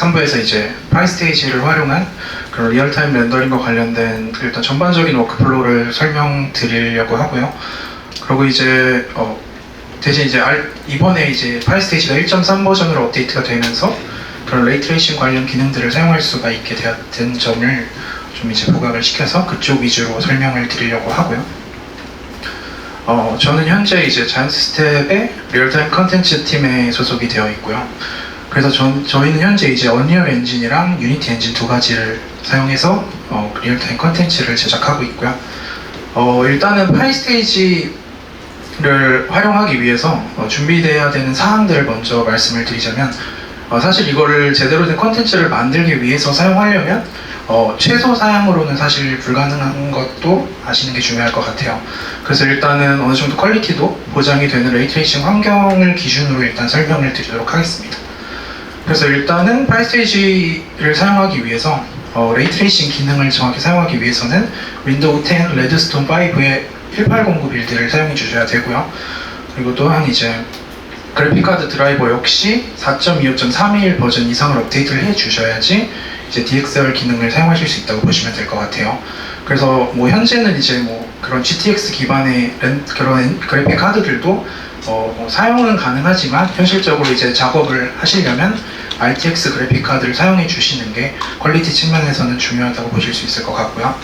3부에서 이제 파이스테이지를 활용한 그런 리얼타임 렌더링과 관련된 일단 전반적인 워크플로우를 설명드리려고 하고요. 그리고 이제 어, 대신 이제 알- 이번에 이제 파이스테이지가 1.3 버전으로 업데이트가 되면서 그런 레이트레이싱 관련 기능들을 사용할 수가 있게 되었- 된 점을 좀 이제 부각을 시켜서 그쪽 위주로 설명을 드리려고 하고요. 어, 저는 현재 이제 자연스텝의 리얼타임 컨텐츠 팀에 소속이 되어 있고요. 그래서 전, 저희는 현재 이제 언리얼 엔진이랑 유니티 엔진 두 가지를 사용해서 어, 리얼타임 컨텐츠를 제작하고 있고요. 어, 일단은 파이 스테이지를 활용하기 위해서 어, 준비돼야 되는 사항들을 먼저 말씀을 드리자면 어, 사실 이거를 제대로 된 컨텐츠를 만들기 위해서 사용하려면 어, 최소 사양으로는 사실 불가능한 것도 아시는 게 중요할 것 같아요. 그래서 일단은 어느 정도 퀄리티도 보장이 되는 레이트레이싱 환경을 기준으로 일단 설명을 드리도록 하겠습니다. 그래서 일단은 파이스테이지를 사용하기 위해서 어, 레이트레이싱 기능을 정확히 사용하기 위해서는 윈도우 10 레드스톤 5의 1809 빌드를 사용해 주셔야 되고요. 그리고 또한 이제 그래픽카드 드라이버 역시 4.25.321 버전 이상을 업데이트를 해 주셔야지 이제 DXR 기능을 사용하실 수 있다고 보시면 될 것 같아요. 그래서 뭐 현재는 이제 뭐 그런 GTX 기반의 렌- 그런 그래픽 카드들도 어, 뭐 사용은 가능하지만 현실적으로 이제 작업을 하시려면 RTX 그래픽 카드를 사용해 주시는 게 퀄리티 측면에서는 중요하다고 보실 수 있을 것 같고요.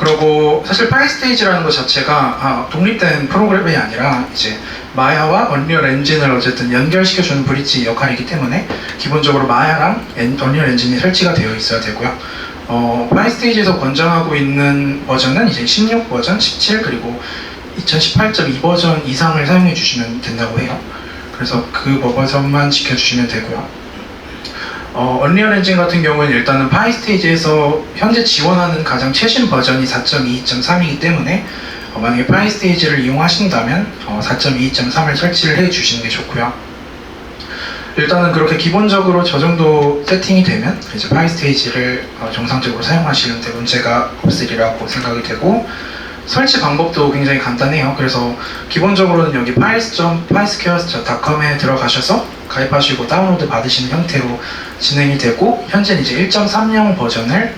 그리고 사실 파이스테이지라는 것 자체가 아, 독립된 프로그램이 아니라 이제 마야와 언리얼 엔진을 어쨌든 연결시켜주는 브릿지 역할이기 때문에 기본적으로 마야랑 엔, 언리얼 엔진이 설치가 되어 있어야 되고요. 어, 파이스테이지에서 권장하고 있는 버전은 이제 16 버전, 17 그리고 2018.2 버전 이상을 사용해 주시면 된다고 해요. 그래서 그 버전만 지켜주시면 되고요. 어, 언리얼 엔진 같은 경우는 일단은 파이 스테이지에서 현재 지원하는 가장 최신 버전이 4.2.3이기 때문에 어, 만약에 파이 스테이지를 이용하신다면 어, 4.2.3을 설치를 해 주시는 게 좋고요. 일단은 그렇게 기본적으로 저 정도 세팅이 되면 이제 파이 스테이지를 어, 정상적으로 사용하시는데 문제가 없으리라고 생각이 되고 설치 방법도 굉장히 간단해요. 그래서 기본적으로는 여기 piles.piscares.com에 들어가셔서 가입하시고 다운로드 받으시는 형태로 진행이 되고 현재는 이제 1.30 버전을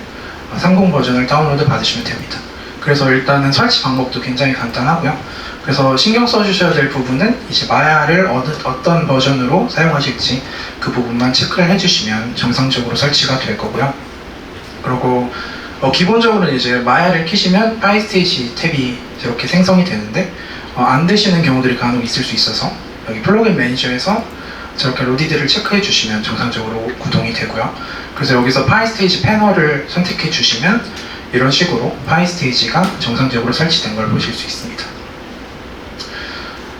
어, 30 버전을 다운로드 받으시면 됩니다. 그래서 일단은 설치 방법도 굉장히 간단하고요. 그래서 신경 써주셔야 될 부분은 이제 마야를 어떤 버전으로 사용하실지 그 부분만 체크를 해주시면 정상적으로 설치가 될 거고요. 그리고 어, 기본적으로는 이제 마야를 키시면 파이스테이지 탭이 이렇게 생성이 되는데 어, 안 되시는 경우들이 간혹 있을 수 있어서 여기 플러그인 매니저에서 저렇게 로디드를 체크해 주시면 정상적으로 구동이 되고요. 그래서 여기서 파이스테이지 패널을 선택해 주시면 이런 식으로 파이스테이지가 정상적으로 설치된 걸 보실 수 있습니다.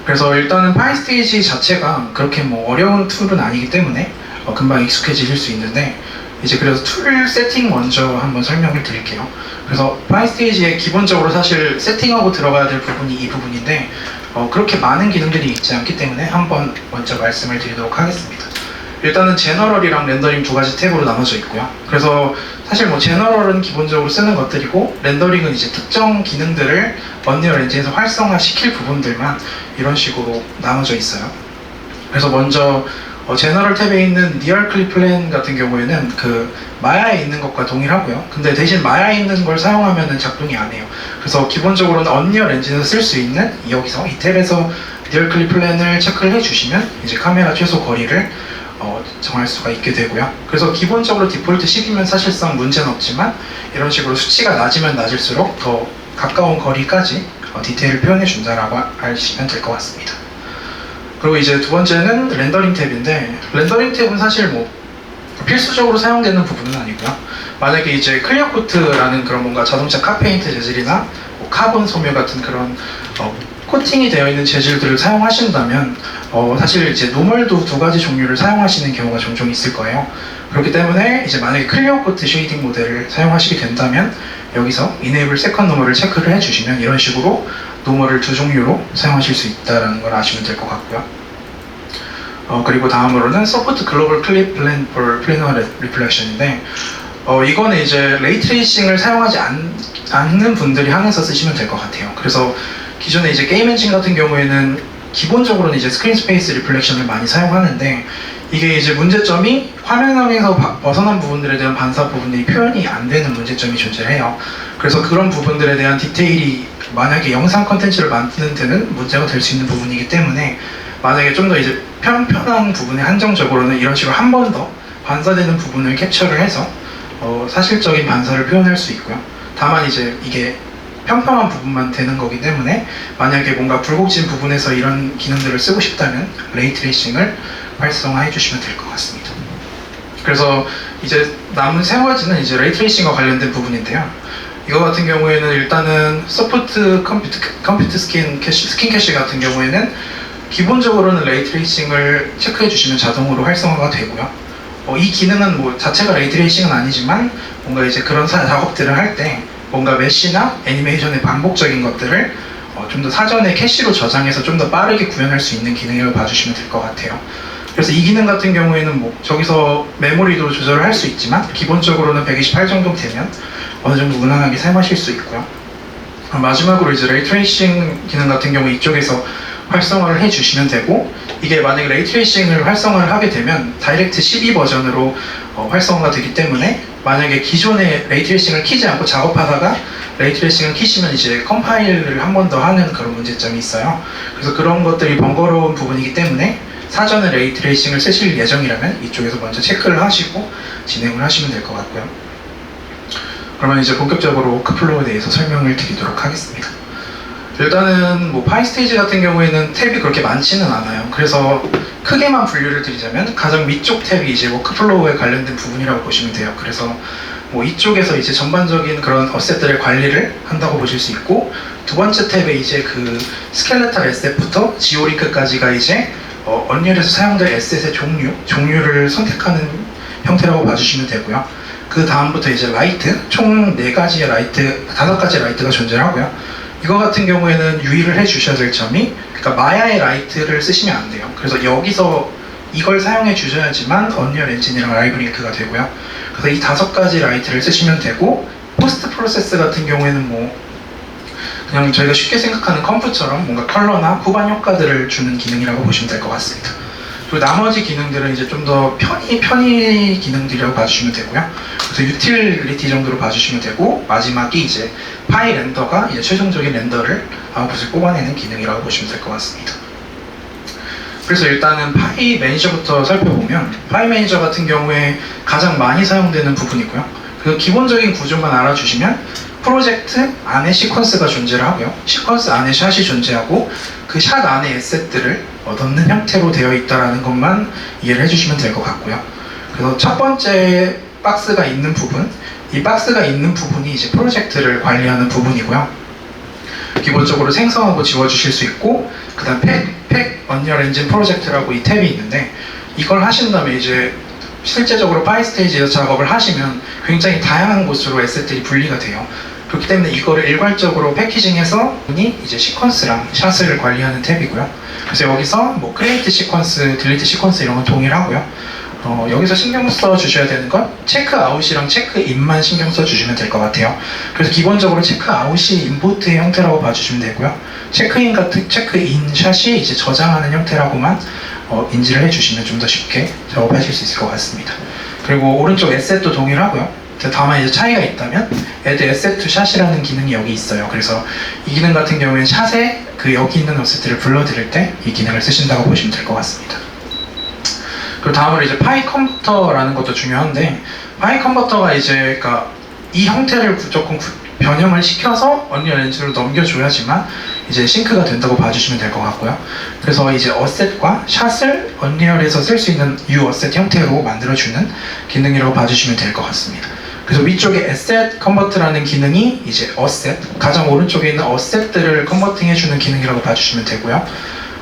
그래서 일단은 파이스테이지 자체가 그렇게 뭐 어려운 툴은 아니기 때문에 어, 금방 익숙해지실 수 있는데 이제 그래서 툴 세팅 먼저 한번 설명을 드릴게요. 그래서 파이스테이지에 기본적으로 사실 세팅하고 들어가야 될 부분이 이 부분인데 어, 그렇게 많은 기능들이 있지 않기 때문에 한번 먼저 말씀을 드리도록 하겠습니다. 일단은 제너럴이랑 렌더링 두 가지 탭으로 나눠져 있고요. 그래서 사실 뭐 제너럴은 기본적으로 쓰는 것들이고 렌더링은 이제 특정 기능들을 언리얼 엔진에서 활성화시킬 부분들만 이런 식으로 나눠져 있어요. 그래서 먼저 어, 제너럴 탭에 있는 리얼 클립 플랜 같은 경우에는 그 마야에 있는 것과 동일하고요. 근데 대신 마야에 있는 걸 사용하면은 작동이 안 해요. 그래서 기본적으로는 언리얼 엔진에서 쓸 수 있는 여기서 이 탭에서 리얼 클립 플랜을 체크를 해주시면 이제 카메라 최소 거리를 어, 정할 수가 있게 되고요. 그래서 기본적으로 디폴트 10이면 사실상 문제는 없지만 이런 식으로 수치가 낮으면 낮을수록 더 가까운 거리까지 어, 디테일을 표현해 준다라고 아시면 될 것 같습니다. 그리고 이제 두 번째는 렌더링 탭인데 렌더링 탭은 사실 뭐 필수적으로 사용되는 부분은 아니고요. 만약에 이제 클리어 코트라는 그런 뭔가 자동차 카페인트 재질이나 뭐 카본 소묘 같은 그런 어, 코팅이 되어 있는 재질들을 사용하신다면 어, 사실 이제 노멀도 두 가지 종류를 사용하시는 경우가 종종 있을 거예요. 그렇기 때문에 이제 만약에 클리어 코트 쉐이딩 모델을 사용하시게 된다면 여기서 이네이블 세컨 노멀을 체크를 해주시면 이런 식으로 노멀을 두 종류로 사용하실 수 있다는 걸 아시면 될 것 같고요. 어, 그리고 다음으로는 서포트 글로벌 클립 플랜 for 플래너 리플렉션인데 어, 이거는 이제 레이트레이싱을 사용하지 않, 않는 분들이 한해서 쓰시면 될 것 같아요. 그래서 기존에 이제 게임 엔진 같은 경우에는 기본적으로는 이제 스크린 스페이스 리플렉션을 많이 사용하는데 이게 이제 문제점이 화면상에서 바- 벗어난 부분들에 대한 반사 부분들이 표현이 안 되는 문제점이 존재해요. 그래서 그런 부분들에 대한 디테일이 만약에 영상 컨텐츠를 만드는 데는 문제가 될 수 있는 부분이기 때문에 만약에 좀 더 이제 편편한 부분에 한정적으로는 이런 식으로 한 번 더 반사되는 부분을 캡처를 해서 어, 사실적인 반사를 표현할 수 있고요. 다만 이제 이게 평평한 부분만 되는 거기 때문에 만약에 뭔가 굴곡진 부분에서 이런 기능들을 쓰고 싶다면 레이트레이싱을 활성화해 주시면 될 것 같습니다. 그래서 이제 남은 세 가지는 이제 레이트레이싱과 관련된 부분인데요. 이거 같은 경우에는 일단은 소프트 컴퓨트, 컴퓨트 스킨 캐시, 스킨 캐시 같은 경우에는 기본적으로는 레이트레이싱을 체크해 주시면 자동으로 활성화가 되고요. 어, 이 기능은 뭐 자체가 레이트레이싱은 아니지만 뭔가 이제 그런 사- 작업들을 할 때 뭔가 메시나 애니메이션의 반복적인 것들을 어, 좀 더 사전에 캐시로 저장해서 좀 더 빠르게 구현할 수 있는 기능이라고 봐주시면 될 것 같아요. 그래서 이 기능 같은 경우에는 뭐 저기서 메모리도 조절을 할 수 있지만 기본적으로는 128 정도 되면 어느 정도 무난하게 사용하실 수 있고요. 어, 마지막으로 이제 레이트레이싱 기능 같은 경우 이쪽에서 활성화를 해주시면 되고 이게 만약에 레이트레이싱을 활성화를 하게 되면 다이렉트 12 버전으로 어, 활성화가 되기 때문에 만약에 기존에 레이트레이싱을 키지 않고 작업하다가 레이트레이싱을 키시면 이제 컴파일을 한 번 더 하는 그런 문제점이 있어요. 그래서 그런 것들이 번거로운 부분이기 때문에 사전에 레이트레이싱을 쓰실 예정이라면 이쪽에서 먼저 체크를 하시고 진행을 하시면 될 것 같고요. 그러면 이제 본격적으로 워크플로우에 대해서 설명을 드리도록 하겠습니다. 일단은 뭐 파이 스테이지 같은 경우에는 탭이 그렇게 많지는 않아요. 그래서 크게만 분류를 드리자면 가장 위쪽 탭이 이제 워크플로우에 관련된 부분이라고 보시면 돼요. 그래서 뭐 이쪽에서 이제 전반적인 그런 어셋들의 관리를 한다고 보실 수 있고 두 번째 탭에 이제 그 스켈레탈 에셋부터 지오링크까지가 이제 어, 언리얼에서 사용될 에셋의 종류, 종류를 선택하는 형태라고 봐주시면 되고요. 그 다음부터 이제 라이트, 총네 가지의 라이트, 다섯 가지의 라이트가 존재하고요. 이거 같은 경우에는 유의를 해 주셔야 될 점이 그러니까 마야의 라이트를 쓰시면 안 돼요. 그래서 여기서 이걸 사용해 주셔야지만 언리얼 엔진이랑 라이브 링크가 되고요. 그래서 이 다섯 가지 라이트를 쓰시면 되고 포스트 프로세스 같은 경우에는 뭐 그냥 저희가 쉽게 생각하는 컴프처럼 뭔가 컬러나 후반 효과들을 주는 기능이라고 보시면 될 것 같습니다. 그리고 나머지 기능들은 이제 좀 더 편의 편의 기능들이라고 봐주시면 되고요. 그래서 유틸리티 정도로 봐주시면 되고 마지막이 이제 파일 렌더가 이제 최종적인 렌더를 아웃풋을 뽑아내는 기능이라고 보시면 될 것 같습니다. 그래서 일단은 파이 매니저부터 살펴보면 파이 매니저 같은 경우에 가장 많이 사용되는 부분이고요. 그 기본적인 구조만 알아주시면 프로젝트 안에 시퀀스가 존재를 하고요. 시퀀스 안에 샷이 존재하고 그 샷 안에 에셋들을 어, 넣는 형태로 되어 있다는 것만 이해를 해주시면 될 것 같고요. 그래서 첫 번째 박스가 있는 부분, 이 박스가 있는 부분이 이제 프로젝트를 관리하는 부분이고요. 기본적으로 생성하고 지워주실 수 있고 그 다음 팩, 팩 언리얼 엔진 프로젝트라고 이 탭이 있는데 이걸 하신 다음에 이제 실제적으로 파이 스테이지에서 작업을 하시면 굉장히 다양한 곳으로 에셋들이 분리가 돼요. 그렇기 때문에 이거를 일괄적으로 패키징해서 이제 시퀀스랑 샷을 관리하는 탭이고요. 그래서 여기서 뭐 크리에이트 시퀀스, 딜리트 시퀀스 이런 건 동일하고요. 어, 여기서 신경 써 주셔야 되는 건 체크 아웃이랑 체크 인만 신경 써 주시면 될 것 같아요. 그래서 기본적으로 체크 아웃이 인포트의 형태라고 봐주시면 되고요. 체크인 같은 체크인 샷이 이제 저장하는 형태라고만 어, 인지를 해주시면 좀 더 쉽게 작업하실 수 있을 것 같습니다. 그리고 오른쪽 에셋도 동일하고요. 다만 이제 차이가 있다면 asset to 샷이라는 기능이 여기 있어요. 그래서 이 기능 같은 경우에는 샷에 그 여기 있는 어셋들을 불러드릴 때 이 기능을 쓰신다고 보시면 될 것 같습니다. 그리고 다음으로 이제 파이 컨버터라는 것도 중요한데 파이 컨버터가 이제 그러니까 이 형태를 무조건 구- 변형을 시켜서 언리얼 엔진으로 넘겨줘야지만 이제 싱크가 된다고 봐주시면 될 것 같고요. 그래서 이제 어셋과 샷을 언리얼에서 쓸 수 있는 U 어셋 형태로 만들어주는 기능이라고 봐주시면 될 것 같습니다. 그래서 위쪽에 asset convert라는 기능이 이제 어셋 가장 오른쪽에 있는 어셋들을 컨버팅해 주는 기능이라고 봐주시면 되고요.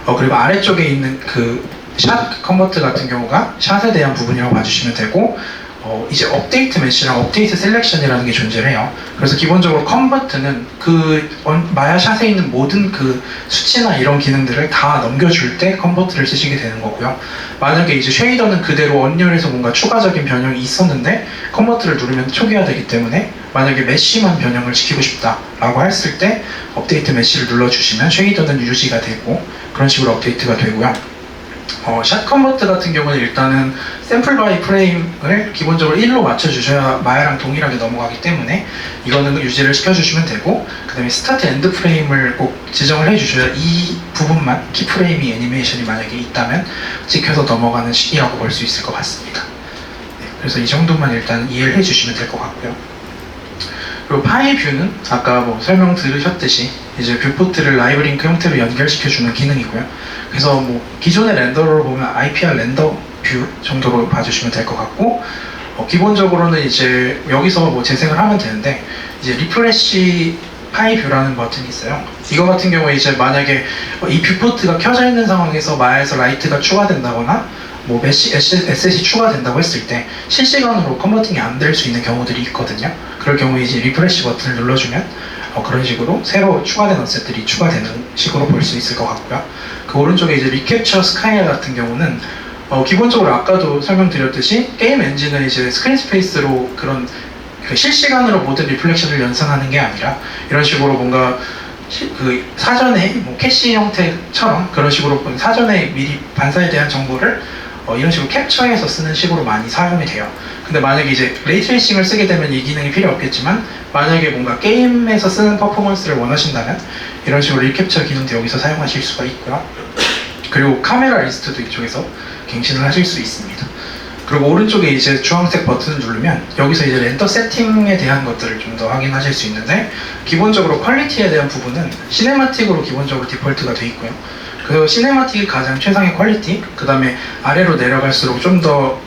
어, 그리고 아래쪽에 있는 그 샷 컨버트 같은 경우가 샷에 대한 부분이라고 봐주시면 되고 어, 이제 업데이트 매시랑 업데이트 셀렉션이라는 게 존재해요. 그래서 기본적으로 컨버트는 그 언- 마야 샷에 있는 모든 그 수치나 이런 기능들을 다 넘겨줄 때 컨버트를 쓰시게 되는 거고요. 만약에 이제 쉐이더는 그대로 언리얼에서 뭔가 추가적인 변형이 있었는데 컨버트를 누르면 초기화되기 때문에 만약에 메쉬만 변형을 시키고 싶다라고 했을 때 업데이트 메쉬를 눌러주시면 쉐이더는 유지가 되고 그런 식으로 업데이트가 되고요. 어, 샷 컨버트 같은 경우는 일단은 샘플 바이 프레임을 기본적으로 1로 맞춰주셔야 마야랑 동일하게 넘어가기 때문에 이거는 유지를 시켜주시면 되고 그 다음에 스타트 엔드 프레임을 꼭 지정을 해주셔야 이 부분만 키 프레임이 애니메이션이 만약에 있다면 찍혀서 넘어가는 시기라고 볼 수 있을 것 같습니다. 네, 그래서 이 정도만 일단 이해를 해주시면 될 것 같고요. 그리고 파이 뷰는 아까 뭐 설명 들으셨듯이 이제 뷰포트를 라이브 링크 형태로 연결시켜주는 기능이고요. 그래서 뭐 기존의 렌더로 보면 IPR 렌더 뷰 정도로 봐주시면 될 것 같고 어, 기본적으로는 이제 여기서 뭐 재생을 하면 되는데 이제 리프레시 파이 뷰라는 버튼이 있어요. 이거 같은 경우에 이제 만약에 어, 이 뷰포트가 켜져 있는 상황에서 마야에서 라이트가 추가된다거나 뭐 메시, 에셋이 추가된다고 했을 때 실시간으로 컨버팅이 안 될 수 있는 경우들이 있거든요. 그럴 경우에 이제 리프레시 버튼을 눌러주면 어, 그런 식으로 새로 추가된 어셋들이 추가되는 식으로 볼 수 있을 것 같고요. 그 오른쪽에 이제 리캡처 스카이어 같은 경우는 어, 기본적으로 아까도 설명드렸듯이 게임 엔진은 이제 스크린 스페이스로 그런 그 실시간으로 모든 리플렉션을 연산하는 게 아니라 이런 식으로 뭔가 시- 그 사전에 뭐 캐시 형태처럼 그런 식으로 사전에 미리 반사에 대한 정보를 어, 이런 식으로 캡처해서 쓰는 식으로 많이 사용이 돼요. 근데 만약에 이제 레이트레이싱을 쓰게 되면 이 기능이 필요 없겠지만 만약에 뭔가 게임에서 쓰는 퍼포먼스를 원하신다면 이런 식으로 리캡처 기능도 여기서 사용하실 수가 있고요. 그리고 카메라 리스트도 이쪽에서 갱신을 하실 수 있습니다. 그리고 오른쪽에 이제 주황색 버튼을 누르면 여기서 이제 렌더 세팅에 대한 것들을 좀 더 확인하실 수 있는데 기본적으로 퀄리티에 대한 부분은 시네마틱으로 기본적으로 디폴트가 돼 있고요. 그래서 시네마틱이 가장 최상의 퀄리티, 그 다음에 아래로 내려갈수록 좀 더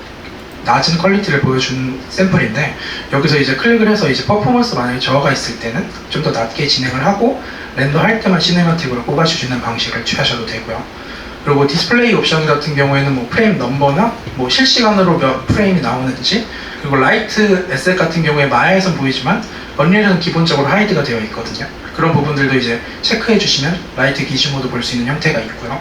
낮은 퀄리티를 보여주는 샘플인데 여기서 이제 클릭을 해서 이제 퍼포먼스 만약에 저하가 있을 때는 좀 더 낮게 진행을 하고 렌더 할 때만 시네마틱으로 뽑아주시는 방식을 취하셔도 되고요. 그리고 디스플레이 옵션 같은 경우에는 뭐 프레임 넘버나 뭐 실시간으로 몇 프레임이 나오는지 그리고 라이트 에셋 같은 경우에 마야에선 보이지만 언리얼은 기본적으로 하이드가 되어 있거든요. 그런 부분들도 이제 체크해 주시면 라이트 기시 모드 볼 수 있는 형태가 있고요.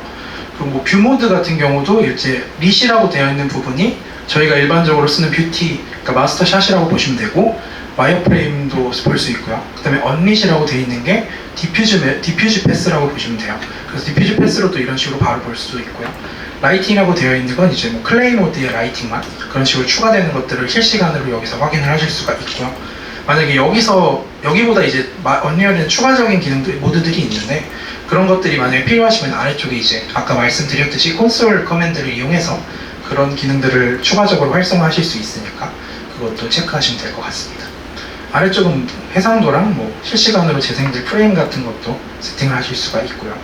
그리고 뭐 뷰 모드 같은 경우도 이제 리시라고 되어 있는 부분이 저희가 일반적으로 쓰는 뷰티, 그러니까 마스터 샷이라고 보시면 되고 와이어 프레임도 볼 수 있고요. 그다음에 언리시라고 되어 있는 게 디퓨즈 메- 디퓨즈 패스라고 보시면 돼요. 그래서 디퓨즈 패스로도 이런 식으로 바로 볼 수도 있고요. 라이팅이라고 되어 있는 건 이제 뭐 클레이 모드의 라이팅만 그런 식으로 추가되는 것들을 실시간으로 여기서 확인을 하실 수가 있고요. 만약에 여기서 여기보다 이제 마- 언리얼에는 추가적인 기능들 모드들이 있는데 그런 것들이 만약에 필요하시면 아래쪽에 이제 아까 말씀드렸듯이 콘솔 커맨드를 이용해서 그런 기능들을 추가적으로 활성화하실 수 있으니까 그것도 체크하시면 될 것 같습니다. 아래쪽은 해상도랑 뭐 실시간으로 재생될 프레임 같은 것도 세팅을 하실 수가 있고요.